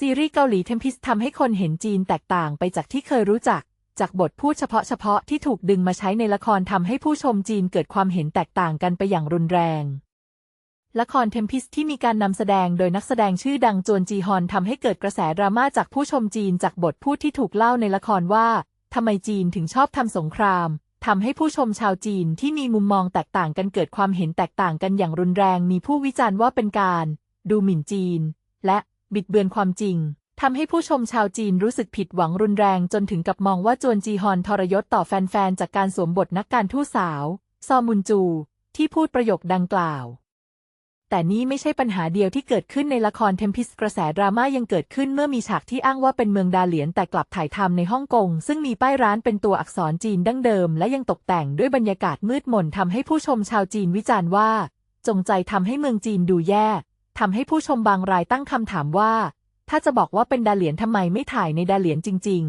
ซีรีส์เกาหลีเทมพิสทำให้คนเห็นจีนแตกต่างไปจากที่เคยรู้จัก จากบทพูดเฉพาะเฉพาะที่ถูกดึงมาใช้ในละครทำให้ผู้ชมจีนเกิดความเห็นแตกต่างกันไปอย่างรุนแรง ละครเทมพิสที่มีการนำแสดงโดยนักแสดงชื่อดังจวนจีฮอนทำให้เกิดกระแสดราม่าจากผู้ชมจีนจากบทพูดที่ถูกเล่าในละครว่าทำไมจีนถึงชอบทำสงครามทำให้ผู้ชมชาวจีนที่มีมุมมองแตกต่างกันเกิดความเห็นแตกต่างกันอย่างรุนแรง มีผู้วิจารณ์ว่าเป็นการ ดูหมิ่นจีน และ บิดเบือนความจริงทำให้ผู้ชมชาวจีนรู้สึกผิดหวังรุนแรงจนถึงกับมองว่าจวนจีฮอนทรยศต่อแฟนๆ จากการสวมบทนักการทูตสาว ซอมุนจู ที่พูดประโยคดังกล่าว แต่นี้ไม่ใช่ปัญหาเดียวที่เกิดขึ้นในละครเทมพิสกระแสดราม่ายังเกิดขึ้นเมื่อมีฉากที่อ้างว่าเป็นเมืองดาเหลียนแต่กลับถ่ายทำในฮ่องกง ซึ่งมีป้ายร้านเป็นตัวอักษรจีนดั้งเดิม และยังตกแต่งด้วยบรรยากาศมืดมนทำให้ผู้ชมชาวจีนวิจารณ์ว่า จงใจทำให้เมืองจีนดูแย่ ทำให้ผู้ชมบางรายตั้งคำถามว่า ถ้าจะบอกว่าเป็นดาเหลียนทำไมไม่ถ่ายในดาเหลียนจริง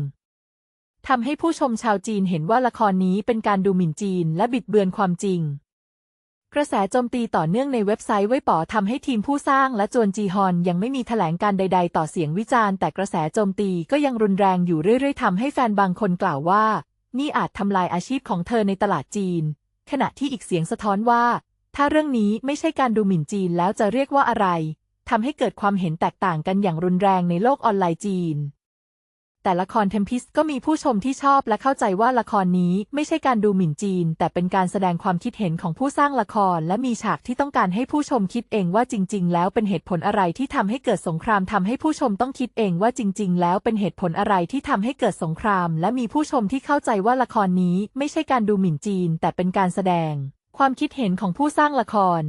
ๆทำให้ผู้ชมชาวจีนเห็นว่าละครนี้เป็นการดูหมิ่นจีนและบิดเบือนความจริง กระแสโจมตีต่อเนื่องในเว็บไซต์ไว้ป๋อทำให้ทีมผู้สร้างและจวนจีฮอนยังไม่มีแถลงการใด ๆ ต่อเสียงวิจารณ์แต่กระแสโจมตีก็ยังรุนแรงอยู่เรื่อย ๆทำให้แฟนบางคนกล่าวว่า นี่อาจทำลายอาชีพของเธอในตลาดจีน ขณะที่อีกเสียงสะท้อนว่า ถ้าเรื่องนี้ไม่ใช่การดูหมิ่นจีนแล้วจะเรียกว่าอะไร ทำให้เกิดความเห็นแตกต่างกันอย่างรุนแรงในโลกออนไลน์จีน แต่ละครเทมพิสก็มีผู้ชมที่ชอบและเข้าใจว่าละครนี้ไม่ใช่การดูหมิ่นจีน แต่เป็นการแสดงความคิดเห็นของผู้สร้างละคร และมีฉากที่ต้องการให้ผู้ชมคิดเองว่าจริง ๆ แล้วเป็นเหตุผลอะไรที่ทำให้เกิดสงครามทำให้ผู้ชมต้องคิดเองว่าจริง ๆ แล้วเป็นเหตุผลอะไรที่ทำให้เกิดสงคราม และมีผู้ชมที่เข้าใจว่าละครนี้ไม่ใช่การดูหมิ่นจีน แต่เป็นการแสดง ความคิดเห็นของผู้สร้างละคร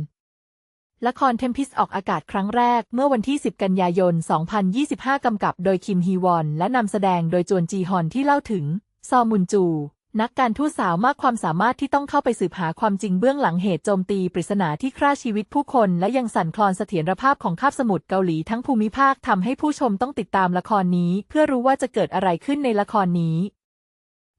ละครเทมพิสออกอากาศครั้งแรกเมื่อวันที่ 10 กันยายน 2025 กำกับโดยคิมฮีวอน และนำแสดงโดยจวนจีฮอนที่เล่าถึง ซอมุนจู นักการทูตสาวมากความสามารถที่ต้องเข้าไปสืบหาความจริงเบื้องหลังเหตุโจมตีปริศนาที่ฆ่าชีวิตผู้คน และยังสั่นคลอนเสถียรภาพของคาบสมุทรเกาหลีทั้งภูมิภาคทำให้ผู้ชมต้องติดตามละครนี้ เพื่อรู้ว่าจะเกิดอะไรขึ้นในละครนี้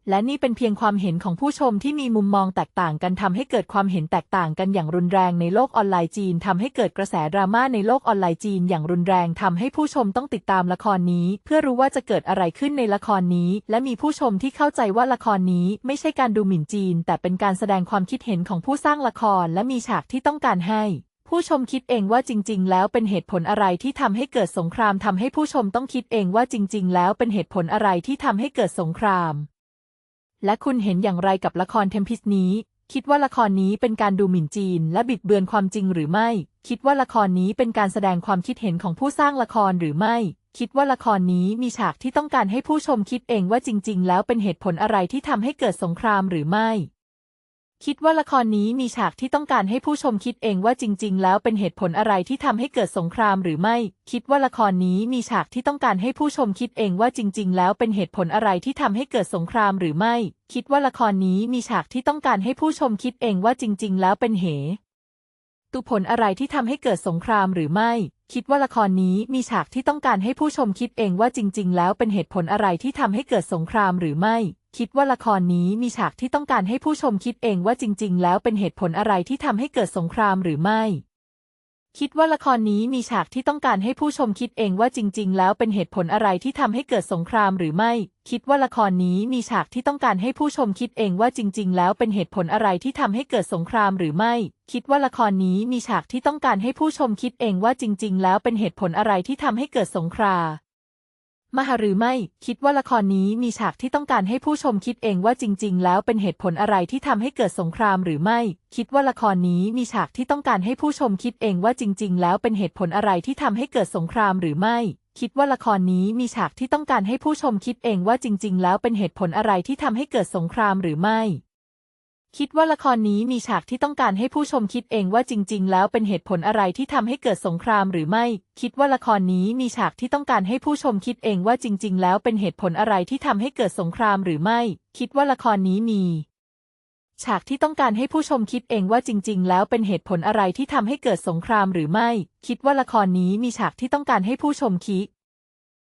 และนี่เป็นเพียงความเห็นของผู้ชมที่มีมุมมองแตกต่างกันทำให้เกิดความเห็นแตกต่างกันอย่างรุนแรงในโลกออนไลน์จีนทำให้เกิดกระแสดราม่าในโลกออนไลน์จีนอย่างรุนแรงทำให้ผู้ชมต้องติดตามละครนี้ เพื่อรู้ว่าจะเกิดอะไรขึ้นในละครนี้ และมีผู้ชมที่เข้าใจว่าละครนี้ไม่ใช่การดูหมิ่นจีน แต่เป็นการแสดงความคิดเห็นของผู้สร้างละคร และมีฉากที่ต้องการให้ผู้ชมคิดเองว่าจริง ๆ แล้วเป็นเหตุผลอะไรที่ทำให้เกิดสงครามทำให้ผู้ชมต้องคิดเองว่าจริง ๆ แล้วเป็นเหตุผลอะไรที่ทำให้เกิดสงคราม และคุณเห็นอย่างไรกับละครเทมพิสนี้ คิดว่าละครนี้เป็นการดูหมิ่นจีน และบิดเบือนความจริงหรือไม่ คิดว่าละครนี้เป็นการแสดงความคิดเห็นของผู้สร้างละครหรือไม่ คิดว่าละครนี้มีฉากที่ต้องการให้ผู้ชมคิดเองว่าจริง ๆ แล้วเป็นเหตุผลอะไรที่ทำให้เกิดสงครามหรือไม่ คิดว่าละครนี้มีฉากที่ต้องการให้ผู้ชมคิดเองว่าจริง ๆ แล้วเป็นเหตุผลอะไรที่ทำให้เกิดสงครามหรือไม่ คิดว่าละครนี้มีฉากที่ต้องการให้ผู้ชมคิดเองว่าจริง ๆ แล้วเป็นเหตุผลอะไรที่ทำให้เกิดสงครามหรือไม่ คิดว่าละครนี้มีฉากที่ต้องการให้ผู้ชมคิดเองว่าจริง ๆ แล้วเป็นเหตุผลอะไรที่ทำให้เกิดสงครามหรือไม่ คิดว่าละครนี้มีฉากที่ต้องการให้ผู้ชมคิดเองว่าจริง ๆ แล้วเป็นเหตุผลอะไรที่ทำให้เกิดสงครามหรือไม่ คิดว่าละครนี้มีฉากที่ต้องการให้ผู้ชมคิดเองว่าจริง ๆ แล้วเป็นเหตุผลอะไรที่ทำให้เกิดสงครามหรือไม่ คิดว่าละครนี้มีฉากที่ต้องการให้ผู้ชมคิดเองว่าจริง ๆ แล้วเป็นเหตุผลอะไรที่ทำให้เกิดสงครามหรือไม่ คิดว่าละครนี้มีฉากที่ต้องการให้ผู้ชมคิดเองว่าจริง ๆ แล้วเป็นเหตุผลอะไรที่ทำให้เกิดสงครามหรือไม่ คิดว่าละครนี้มีฉากที่ต้องการให้ผู้ชมคิดเองว่าจริง ๆ แล้วเป็นเหตุผลอะไรที่ทำให้เกิดสงคราม มหาหรือไม่ คิดว่าละครนี้มีฉากที่ต้องการให้ผู้ชมคิดเองว่าจริง ๆ แล้วเป็นเหตุผลอะไรที่ทำให้เกิดสงครามหรือไม่ คิดว่าละครนี้มีฉากที่ต้องการให้ผู้ชมคิดเองว่าจริง ๆ แล้วเป็นเหตุผลอะไรที่ทำให้เกิดสงครามหรือไม่ คิดว่าละครนี้มีฉากที่ต้องการให้ผู้ชมคิดเองว่าจริง ๆ แล้วเป็นเหตุผลอะไรที่ทำให้เกิดสงครามหรือไม่ คิดว่าละครนี้มีฉากที่ต้องการให้ผู้ชมคิดเองว่าจริง ๆ แล้วเป็นเหตุผลอะไรที่ทำให้เกิดสงครามหรือไม่ คิดว่าละครนี้มีฉากที่ต้องการให้ผู้ชมคิดเองว่าจริง ๆ แล้วเป็นเหตุผลอะไรที่ทำให้เกิดสงครามหรือไม่ คิดว่าละครนี้มี ฉากที่ต้องการให้ผู้ชมคิดเองว่าจริง ๆ แล้วเป็นเหตุผลอะไรที่ทำให้เกิดสงครามหรือไม่ คิดว่าละครนี้มีฉากที่ต้องการให้ผู้ชมคิด